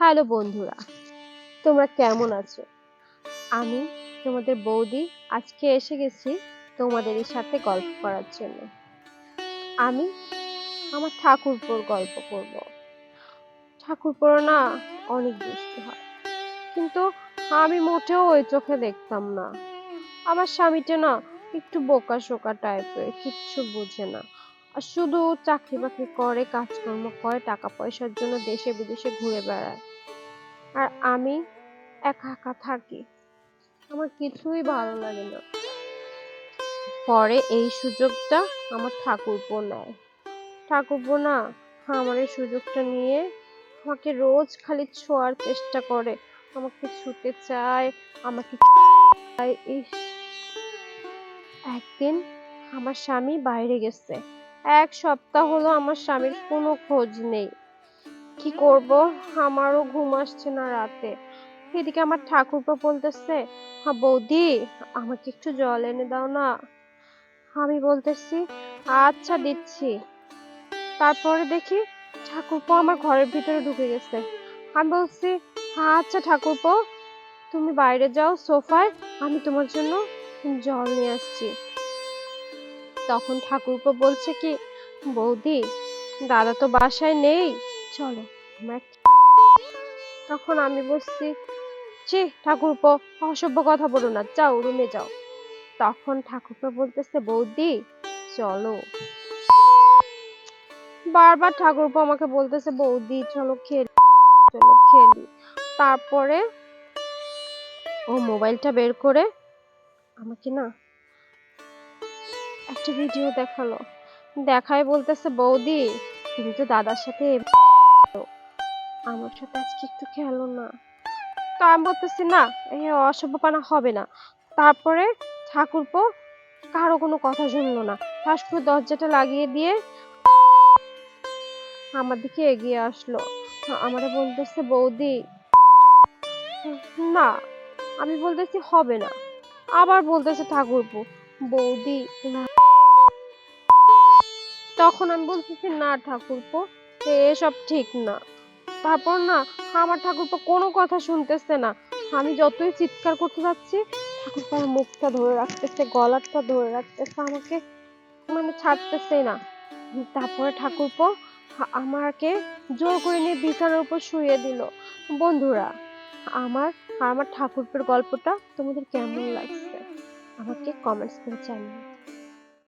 Hello বন্ধুরা, তোমরা কেমন আছো? আমি তোমাদের বৌদি, আজকে এসে গেছি তোমাদেরই সাথে গল্প করার জন্য। আমি আমার ঠাকুরপোর গল্প করব। ঠাকুরপোর না অনেক দুষ্টু হয়, কিন্তু আমি মোটেও ওই চোখে দেখতাম না। আমার স্বামীটা না একটু বোকা শোকা টাইপের কিচ্ছু বুঝে না। শুধু চাকরি বাকরি করে, কাজকর্ম করে, টাকা পয়সার জন্য দেশে বিদেশে ঘুরে বেড়ায়। আর আমি একা একা থাকি। আমার কিছুই ভালো লাগে না। পরে এই সুযোগটা আমার ঠাকুরপো নেয়। ঠাকুরপো না, আমার এই সুযোগটা নিয়ে আমাকে রোজ খালি ছোঁয়ার চেষ্টা করে। আমাকে ছুতে চায়, আমাকে একদিন আমার স্বামী বাইরে গেছে। এক সপ্তাহ হলো আমার স্বামীর কোনো খোঁজ নেই। কি করব? আমারও ঘুম আসছে না রাতে। এদিকে আমার ঠাকুরপো বলতেছে হ্যাঁ বৌদি, আমাকে একটু জল এনে দাও না। আমি বলতেছি আচ্ছা দিচ্ছি। তারপরে দেখি ঠাকুরপো আমার ঘরের ভিতরে ঢুকে গেছে। আমি বলছি আচ্ছা ঠাকুরপো, তুমি বাইরে যাও সোফায়, আমি তোমার জন্য জল নিয়ে আসছি। তখন ঠাকুরপো বলছে কি, বৌদি, দাদা তো বাসায় নেই। চলো তখন আমি বলছি ছি, ঠাকুরপো, অসভ্য কথা বলো না, যাও, রুমে যাও। তখন ঠাকুরপো বলতেছে, বৌদি, চলো। বারবার ঠাকুরপো আমাকে বলতেছে, বৌদি, চলো খেলি চলো খেলি। তারপরে ও মোবাইলটা বের করে আমাকে না একটা ভিডিও দেখাল। দেখায় বলতেছে, বৌদি, তুমি তো দাদার সাথে আমার সাথে আজকে একটু খেলো না। তো আমি বলতেছি, না এই অসভ্যপানা হবে না। তারপরে ঠাকুরপো কারও কোনো কথা শুনলো না। করে দরজাটা লাগিয়ে দিয়ে আমার দিকে এগিয়ে আসলো। আমারে বলতেছে, বৌদি, না, আমি বলতেছি হবে না। আবার বলতেছে ঠাকুরপো, বৌদি না তখন আমি বলতেছি, না ঠাকুরপো এসব ঠিক না। তারপর না, আমার ঠাকুরপো কোনো কথা শুনতেছে না। আমি যতই চিৎকার করতে যাচ্ছি, ঠাকুরপো মুখটা ধরে রাখতেছে, গলাটা ধরে রাখতেছে আমাকে মানে ছাড়তেছে না। তারপরে ঠাকুরপো আমাকে জোর করে নিয়ে বিছানার উপর শুয়ে দিল। বন্ধুরা, আমার আমার ঠাকুরপোর গল্পটা তোমাদের কেমন লাগছে? আমাকে কমেন্টস করে জানিও।